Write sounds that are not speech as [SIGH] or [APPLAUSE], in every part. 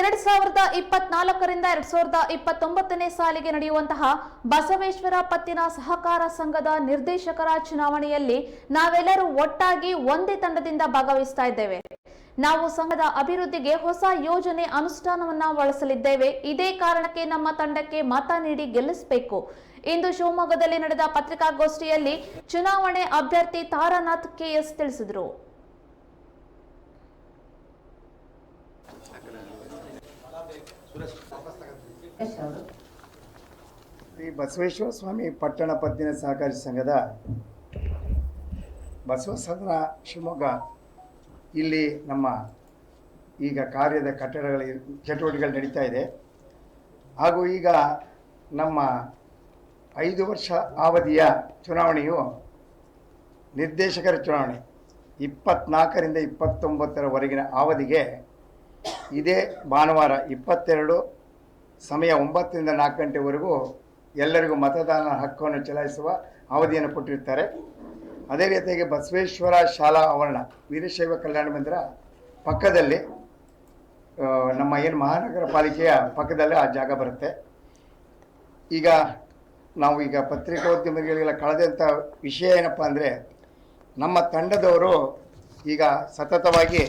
ಎರಡ್ ಸಾವಿರದ ಇಪ್ಪತ್ನಾಲ್ಕರಿಂದ ಎರಡ್ ಸಾವಿರದ ಇಪ್ಪತ್ತೊಂಬತ್ತನೇ ಸಾಲಿಗೆ ನಡೆಯುವಂತಹ ಬಸವೇಶ್ವರ ಪತ್ತಿನ ಸಹಕಾರ ಸಂಘದ ನಿರ್ದೇಶಕರ ಚುನಾವಣೆಯಲ್ಲಿ ನಾವೆಲ್ಲರೂ ಒಟ್ಟಾಗಿ ಒಂದೇ ತಂಡದಿಂದ ಭಾಗವಹಿಸ್ತಾ ಇದ್ದೇವೆ. ನಾವು ಸಂಘದ ಅಭಿವೃದ್ಧಿಗೆ ಹೊಸ ಯೋಜನೆ ಅನುಷ್ಠಾನವನ್ನ ಬಳಸಲಿದ್ದೇವೆ. ಇದೇ ಕಾರಣಕ್ಕೆ ನಮ್ಮ ತಂಡಕ್ಕೆ ಮತ ನೀಡಿ ಗೆಲ್ಲಿಸಬೇಕು. ಇಂದು ಶಿವಮೊಗ್ಗದಲ್ಲಿ ನಡೆದ ಪತ್ರಿಕಾಗೋಷ್ಠಿಯಲ್ಲಿ ಚುನಾವಣೆ ಅಭ್ಯರ್ಥಿ ತಾರಾನಾಥ್ ಕೆಎಸ್ ತಿಳಿಸಿದರು. ಶ್ರೀ ಬಸವೇಶ್ವರ ಸ್ವಾಮಿ ಪಟ್ಟಣ ಪದ್ದಿನ ಸಹಕಾರಿ ಸಂಘದ ಬಸವ ಸದನ ಶಿವಮೊಗ್ಗ ಇಲ್ಲಿ ನಮ್ಮ ಈಗ ಕಾರ್ಯದ ಕಟ್ಟಡಗಳ ಚಟುವಟಿಕೆಗಳು ನಡೀತಾ ಇದೆ. ಹಾಗೂ ಈಗ ನಮ್ಮ ಐದು ವರ್ಷ ಅವಧಿಯ ಚುನಾವಣೆಯು ನಿರ್ದೇಶಕರ ಚುನಾವಣೆ. ಇಪ್ಪತ್ನಾಲ್ಕರಿಂದ ಇಪ್ಪತ್ತೊಂಬತ್ತರವರೆಗಿನ ಅವಧಿಗೆ ಇದೇ ಭಾನುವಾರ ಇಪ್ಪತ್ತೆರಡು ಸಮಯ ಒಂಬತ್ತರಿಂದ ನಾಲ್ಕು ಗಂಟೆವರೆಗೂ ಎಲ್ಲರಿಗೂ ಮತದಾನ ಹಕ್ಕನ್ನು ಚಲಾಯಿಸುವ ಅವಧಿಯನ್ನು ಕೊಟ್ಟಿರ್ತಾರೆ ಅದೇ ರೀತಿಯಾಗಿ ಬಸವೇಶ್ವರ ಶಾಲಾ ಆವರಣ, ವೀರಶೈವ ಕಲ್ಯಾಣ ಮಂದಿರ ಪಕ್ಕದಲ್ಲಿ ನಮ್ಮ ಏನು ಮಹಾನಗರ ಪಾಲಿಕೆಯ ಪಕ್ಕದಲ್ಲೇ ಆ ಜಾಗ ಬರುತ್ತೆ. ಈಗ ನಾವು ಈಗ ಪತ್ರಿಕೋದ್ಯಮಿಗಳಿಗೆಲ್ಲ ಕಳೆದಂಥ ವಿಷಯ ಏನಪ್ಪ ಅಂದರೆ, ನಮ್ಮ ತಂಡದವರು ಈಗ ಸತತವಾಗಿ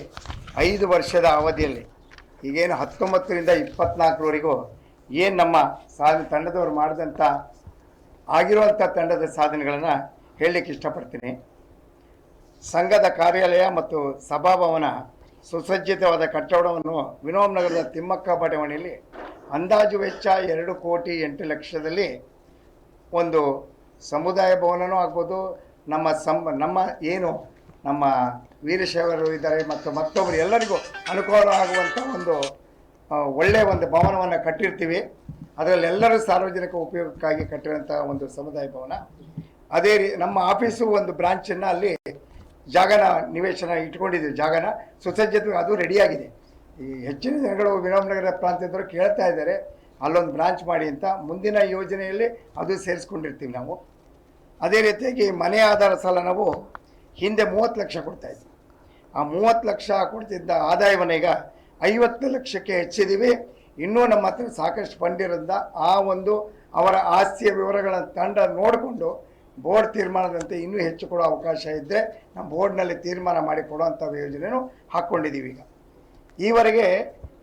ಐದು ವರ್ಷದ ಅವಧಿಯಲ್ಲಿ ಈಗೇನು ಹತ್ತೊಂಬತ್ತರಿಂದ ಇಪ್ಪತ್ನಾಲ್ಕರವರೆಗೂ ಏನು ನಮ್ಮ ಸಾಧನೆ ತಂಡದವರು ಮಾಡಿದಂಥ ಆಗಿರುವಂಥ ತಂಡದ ಸಾಧನೆಗಳನ್ನು ಹೇಳಲಿಕ್ಕೆ ಇಷ್ಟಪಡ್ತೀನಿ. ಸಂಘದ ಕಾರ್ಯಾಲಯ ಮತ್ತು ಸಭಾಭವನ ಸುಸಜ್ಜಿತವಾದ ಕಟ್ಟಡವನ್ನು ವಿನೋಮ್ ನಗರದ ತಿಮ್ಮಕ್ಕ ಬಡಾವಣೆಯಲ್ಲಿ ಅಂದಾಜು ವೆಚ್ಚ ಎರಡು ಕೋಟಿ ಎಂಟು ಲಕ್ಷದಲ್ಲಿ ಒಂದು ಸಮುದಾಯ ಭವನನೂ ಆಗ್ಬೋದು. ನಮ್ಮ ಸಂ, ನಮ್ಮ ಏನು ನಮ್ಮ ವೀರಶೈವರು ಇದ್ದಾರೆ ಮತ್ತು ಮತ್ತೊಬ್ಬರು ಎಲ್ಲರಿಗೂ ಅನುಕೂಲ ಆಗುವಂಥ ಒಂದು ಒಳ್ಳೆಯ ಒಂದು ಭವನವನ್ನು ಕಟ್ಟಿರ್ತೀವಿ. ಅದರಲ್ಲಿ ಎಲ್ಲರೂ ಸಾರ್ವಜನಿಕ ಉಪಯೋಗಕ್ಕಾಗಿ ಕಟ್ಟಿರುವಂಥ ಒಂದು ಸಮುದಾಯ ಭವನ. ಅದೇ ರೀ, ನಮ್ಮ ಆಫೀಸು ಒಂದು ಬ್ರಾಂಚನ್ನು ಅಲ್ಲಿ ಜಾಗನ ನಿವೇಶನ ಇಟ್ಕೊಂಡಿದ್ದೀವಿ ಜಾಗನ. ಸುಸಜ್ಜಿತ ಅದು ರೆಡಿಯಾಗಿದೆ ಈ ಹೆಚ್ಚಿನ ಜನಗಳು ವಿರಾಮನಗರ ಪ್ರಾಂತ್ಯದವರು ಕೇಳ್ತಾ ಇದ್ದಾರೆ, ಅಲ್ಲೊಂದು ಬ್ರಾಂಚ್ ಮಾಡಿ ಅಂತ. ಮುಂದಿನ ಯೋಜನೆಯಲ್ಲಿ ಅದು ಸೇರಿಸ್ಕೊಂಡಿರ್ತೀವಿ ನಾವು. ಅದೇ ರೀತಿಯಾಗಿ ಮನೆ ಆಧಾರ ಸಾಲ ನಾವು ಹಿಂದೆ ಮೂವತ್ತು ಲಕ್ಷ ಕೊಡ್ತಾ ಇದ್ವಿ. ಆ ಮೂವತ್ತು ಲಕ್ಷ ಕೊಡ್ತಿದ್ದ ಆದಾಯವನ್ನು ಈಗ ಐವತ್ತು ಲಕ್ಷಕ್ಕೆ ಹೆಚ್ಚಿದ್ದೀವಿ ಇನ್ನೂ ನಮ್ಮ ಹತ್ರ ಸಾಕಷ್ಟು ಫಂಡ್ ಇರೋದ್ರಿಂದ ಆ ಒಂದು ಅವರ ಆಸ್ತಿಯ ವಿವರಗಳ ತಂಡ ನೋಡಿಕೊಂಡು ಬೋರ್ಡ್ ತೀರ್ಮಾನದಂತೆ ಇನ್ನೂ ಹೆಚ್ಚು ಕೊಡೋ ಅವಕಾಶ ಇದ್ದರೆ ನಮ್ಮ ಬೋರ್ಡ್ನಲ್ಲಿ ತೀರ್ಮಾನ ಮಾಡಿ ಕೊಡುವಂಥ ಯೋಜನೆಯೂ ಹಾಕ್ಕೊಂಡಿದ್ದೀವಿ ಈಗ. ಈವರೆಗೆ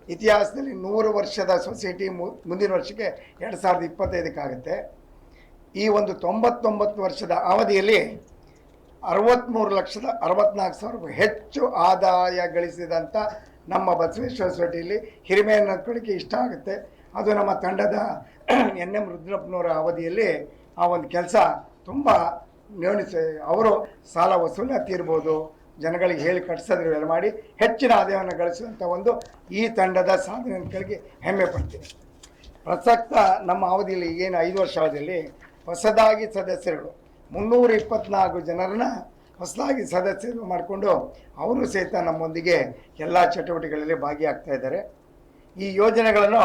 ಇತಿಹಾಸದಲ್ಲಿ ನೂರು ವರ್ಷದ ಸೊಸೈಟಿ ಮುಂದಿನ ವರ್ಷಕ್ಕೆ ಎರಡು ಸಾವಿರದ ಇಪ್ಪತ್ತೈದಕ್ಕಾಗುತ್ತೆ ಈ ಒಂದು ತೊಂಬತ್ತೊಂಬತ್ತು ವರ್ಷದ ಅವಧಿಯಲ್ಲಿ ಅರವತ್ತ್ಮೂರು ಲಕ್ಷದ ಅರವತ್ತ್ನಾಲ್ಕು ಸಾವಿರ ಹೆಚ್ಚು ಆದಾಯ ಗಳಿಸಿದಂಥ ನಮ್ಮ ಬಸವೇಶ್ವರ ಸೊಸೈಟಿಯಲ್ಲಿ ಹಿರಿಮೆಯನ್ನು ಅಂದ್ಕೊಳ್ಳಿಕ್ಕೆ ಇಷ್ಟ ಆಗುತ್ತೆ. ಅದು ನಮ್ಮ ತಂಡದ ಎನ್ ಎಂ ರುದ್ರಪ್ಪನವರ ಅವಧಿಯಲ್ಲಿ ಆ ಒಂದು ಕೆಲಸ ತುಂಬ ನಿರ್ಣಿಸ ಅವರು ಸಾಲ ವಸೂಲಿ ಇರ್ಬೋದು ಜನಗಳಿಗೆ ಹೇಳಿ ಕಟ್ಸೋದ್ರ ಮೇಲೆ ಮಾಡಿ ಹೆಚ್ಚಿನ ಆದಾಯವನ್ನು ಗಳಿಸುವಂಥ ಒಂದು ಈ ತಂಡದ ಸಾಧನೆ ಹೆಮ್ಮೆ ಪಡ್ತೀನಿ. ಪ್ರಸಕ್ತ ನಮ್ಮ ಅವಧಿಯಲ್ಲಿ ಏನು ಐದು ವರ್ಷ ಅವಧಿಯಲ್ಲಿ ಹೊಸದಾಗಿ ಸದಸ್ಯರುಗಳು ಮುನ್ನೂರ ಇಪ್ಪತ್ನಾಲ್ಕು ಜನರನ್ನ ಹೊಸದಾಗಿ ಸದಸ್ಯರು ಮಾಡಿಕೊಂಡು ಅವರು ಸಹಿತ ನಮ್ಮೊಂದಿಗೆ ಎಲ್ಲ ಚಟುವಟಿಕೆಗಳಲ್ಲಿ ಭಾಗಿಯಾಗ್ತಾ ಇದ್ದಾರೆ. ಈ ಯೋಜನೆಗಳನ್ನು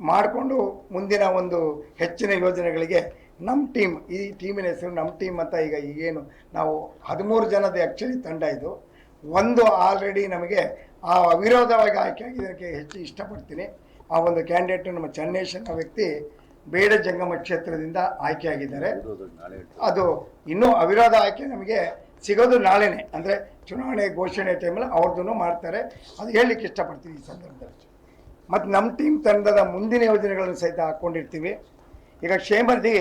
ಮಾಡಿಕೊಂಡು ಮುಂದಿನ ಒಂದು ಹೆಚ್ಚಿನ ಯೋಜನೆಗಳಿಗೆ ನಮ್ಮ ಟೀಮ್, ಈ ಟೀಮಿನ ಹೆಸರು ನಮ್ಮ ಟೀಮ್ ಅಂತ ಈಗ ಈಗೇನು ನಾವು ಹದಿಮೂರು ಜನದ ಆ್ಯಕ್ಚುಲಿ ತಂಡ ಇದು. ಒಂದು ಆಲ್ರೆಡಿ ನಮಗೆ ಆ ಅವಿರೋಧವಾಗಿ ಆಯ್ಕೆ ಆಗಿದ್ದಕ್ಕೆ ಹೆಚ್ಚು ಇಷ್ಟಪಡ್ತೀನಿ. ಆ ಒಂದು ಕ್ಯಾಂಡಿಡೇಟ್ ನಮ್ಮ ಚನ್ನೇಶ್ ಅನ್ನೋ ವ್ಯಕ್ತಿ ಬೇಡ ಜಂಗಮ ಕ್ಷೇತ್ರದಿಂದ ಆಯ್ಕೆಯಾಗಿದ್ದಾರೆ. ಅದು ಇನ್ನೂ ಅವಿರೋಧ ಆಯ್ಕೆ ನಮಗೆ ಸಿಗೋದು ನಾಳೆನೆ. ಅಂದರೆ ಚುನಾವಣೆ ಘೋಷಣೆ ಟೈಮಲ್ಲಿ ಅವ್ರದ್ದು ಮಾಡ್ತಾರೆ. ಅದು ಹೇಳಲಿಕ್ಕೆ ಇಷ್ಟಪಡ್ತೀನಿ ಈ ಸಂದರ್ಭದಲ್ಲಿ. ಮತ್ತು ನಮ್ಮ ಟೀಮ್ ತಂಡದ ಮುಂದಿನ ಯೋಜನೆಗಳನ್ನು ಸಹಿತ ಹಾಕ್ಕೊಂಡಿರ್ತೀವಿ ಈಗ ಕ್ಷೇಮದಿ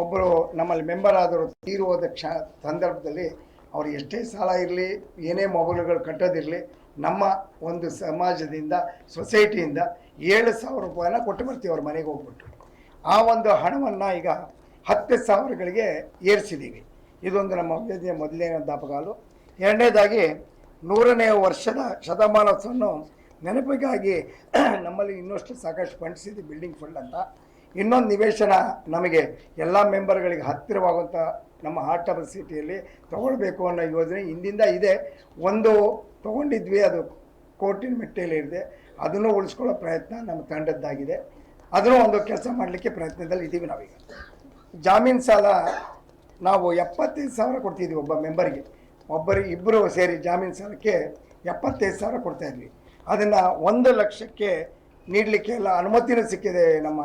ಒಬ್ಬರು ನಮ್ಮಲ್ಲಿ ಮೆಂಬರ್ ಆದವರು ಹೋದ ಕ್ಷ ಸಂದರ್ಭದಲ್ಲಿ ಅವ್ರು ಎಷ್ಟೇ ಸಾಲ ಇರಲಿ ಏನೇ ಮೊಬೈಲ್ಗಳು ಕಟ್ಟೋದಿರಲಿ ನಮ್ಮ ಒಂದು ಸಮಾಜದಿಂದ ಸೊಸೈಟಿಯಿಂದ ಏಳು ಸಾವಿರ ರೂಪಾಯಿನ ಕೊಟ್ಟು ಬರ್ತೀವಿ ಅವ್ರ ಮನೆಗೆ ಹೋಗ್ಬಿಟ್ಟು. ಆ ಒಂದು ಹಣವನ್ನು ಈಗ ಹತ್ತು ಸಾವಿರಗಳಿಗೆ ಏರಿಸಿದ್ದೀವಿ. ಇದೊಂದು ನಮ್ಮ ಯೋಜನೆಯ ಮೊದಲನೇ ದಾಪಗಾಲು ಎರಡನೇದಾಗಿ ನೂರನೇ ವರ್ಷದ ಶತಮಾನೋತ್ಸವವನ್ನು ನೆನಪಿಗಾಗಿ [CLEARS THROAT] ನಮ್ಮಲ್ಲಿ ಇನ್ನಷ್ಟು ಸಾಕಷ್ಟು ಫಂಡ್ಸ್ ಬಿಲ್ಡಿಂಗ್ ಫಂಡ್ ಅಂತ. ಇನ್ನೊಂದು ನಿವೇಶನ ನಮಗೆ ಎಲ್ಲ ಮೆಂಬರ್ಗಳಿಗೆ ಹತ್ತಿರವಾಗುವಂಥ ನಮ್ಮ ಹಾರ್ಟ್ ಆಫ್ ಸಿಟಿಯಲ್ಲಿ ತೊಗೊಳ್ಬೇಕು ಅನ್ನೋ ಯೋಜನೆ ಹಿಂದಿಂದ ಇದೆ. ಒಂದು ತೊಗೊಂಡಿದ್ವಿ, ಅದು ಕೋರ್ಟಿನ ಮೆಟ್ಟೆಯಲ್ಲಿ ಇದೆ. ಅದನ್ನು ಉಳಿಸ್ಕೊಳ್ಳೋ ಪ್ರಯತ್ನ ನಮ್ಮ ತಂಡದ್ದಾಗಿದೆ. ಅದನ್ನು ಒಂದು ಕೆಲಸ ಮಾಡಲಿಕ್ಕೆ ಪ್ರಯತ್ನದಲ್ಲಿ ಇದ್ದೀವಿ ನಾವೀಗ. ಜಾಮೀನು ಸಾಲ ನಾವು ಎಪ್ಪತ್ತೈದು ಸಾವಿರ ಕೊಡ್ತಿದ್ವಿ ಒಬ್ಬ ಮೆಂಬರಿಗೆ. ಒಬ್ಬರಿಗೆ ಇಬ್ಬರು ಸೇರಿ ಜಾಮೀನು ಸಾಲಕ್ಕೆ ಎಪ್ಪತ್ತೈದು ಸಾವಿರ ಕೊಡ್ತಾ ಇದ್ವಿ. ಅದನ್ನು ಒಂದು ಲಕ್ಷಕ್ಕೆ ನೀಡಲಿಕ್ಕೆ ಎಲ್ಲ ಅನುಮತಿನೂ ಸಿಕ್ಕಿದೆ ನಮ್ಮ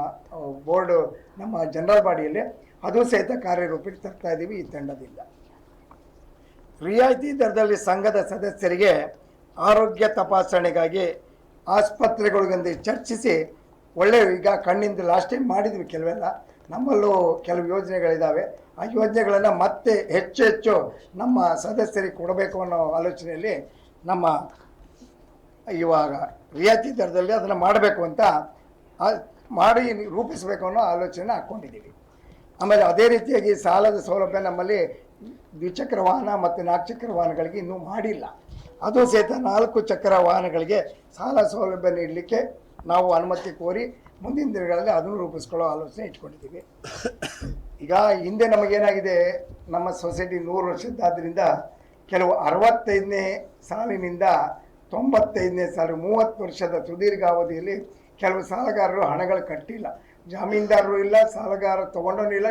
ಬೋರ್ಡು, ನಮ್ಮ ಜನರಲ್ ಬಾಡಿಯಲ್ಲಿ. ಅದು ಸಹಿತ ಕಾರ್ಯರೂಪಕ್ಕೆ ತರ್ತಾ ಇದ್ದೀವಿ ಈ ತಂಡದಿಂದ. ರಿಯಾಯಿತಿ ದರದಲ್ಲಿ ಸಂಘದ ಸದಸ್ಯರಿಗೆ ಆರೋಗ್ಯ ತಪಾಸಣೆಗಾಗಿ ಆಸ್ಪತ್ರೆಗಳಿಗೊಂದು ಚರ್ಚಿಸಿ ಒಳ್ಳೆ, ಈಗ ಕಣ್ಣಿಂದ ಲಾಸ್ಟ್ ಟೈಮ್ ಮಾಡಿದ್ವಿ ಕೆಲವೆಲ್ಲ. ನಮ್ಮಲ್ಲೂ ಕೆಲವು ಯೋಜನೆಗಳಿದ್ದಾವೆ ಆ ಯೋಜನೆಗಳನ್ನು ಮತ್ತೆ ಹೆಚ್ಚು ಹೆಚ್ಚು ನಮ್ಮ ಸದಸ್ಯರಿಗೆ ಕೊಡಬೇಕು ಅನ್ನೋ ಆಲೋಚನೆಯಲ್ಲಿ ನಮ್ಮ ಇವಾಗ ರಿಯಾಯಿತಿ ದರದಲ್ಲಿ ಅದನ್ನು ಮಾಡಬೇಕು ಅಂತ ಮಾಡಿ ರೂಪಿಸಬೇಕು ಅನ್ನೋ ಆಲೋಚನೆ ಹಾಕ್ಕೊಂಡಿದ್ದೀವಿ. ಆಮೇಲೆ ಅದೇ ರೀತಿಯಾಗಿ ಸಾಲದ ಸೌಲಭ್ಯ ನಮ್ಮಲ್ಲಿ ದ್ವಿಚಕ್ರ ವಾಹನ ಮತ್ತು ನಾಲ್ಕು ಚಕ್ರ ವಾಹನಗಳಿಗೆ ಇನ್ನೂ ಮಾಡಿಲ್ಲ. ಅದು ಸಹಿತ ನಾಲ್ಕು ಚಕ್ರ ವಾಹನಗಳಿಗೆ ಸಾಲ ಸೌಲಭ್ಯ ನೀಡಲಿಕ್ಕೆ ನಾವು ಅನುಮತಿ ಕೋರಿ ಮುಂದಿನ ದಿನಗಳಲ್ಲಿ ಅದನ್ನು ರೂಪಿಸ್ಕೊಳ್ಳೋ ಆಲೋಚನೆ ಇಟ್ಕೊಂಡಿದ್ದೀವಿ. ಈಗ ಹಿಂದೆ ನಮಗೇನಾಗಿದೆ, ನಮ್ಮ ಸೊಸೈಟಿ ನೂರು ವರ್ಷದ್ದಾದ್ದರಿಂದ ಕೆಲವು ಅರವತ್ತೈದನೇ ಸಾಲಿನಿಂದ ತೊಂಬತ್ತೈದನೇ ಸಾಲು, ಮೂವತ್ತು ವರ್ಷದ ಸುದೀರ್ಘ ಅವಧಿಯಲ್ಲಿ ಕೆಲವು ಸಾಲಗಾರರು ಹಣಗಳು ಕಟ್ಟಿಲ್ಲ. ಜಾಮೀನ್ದಾರರು ಇಲ್ಲ, ಸಾಲಗಾರ ತೊಗೊಂಡೋನು ಇಲ್ಲ.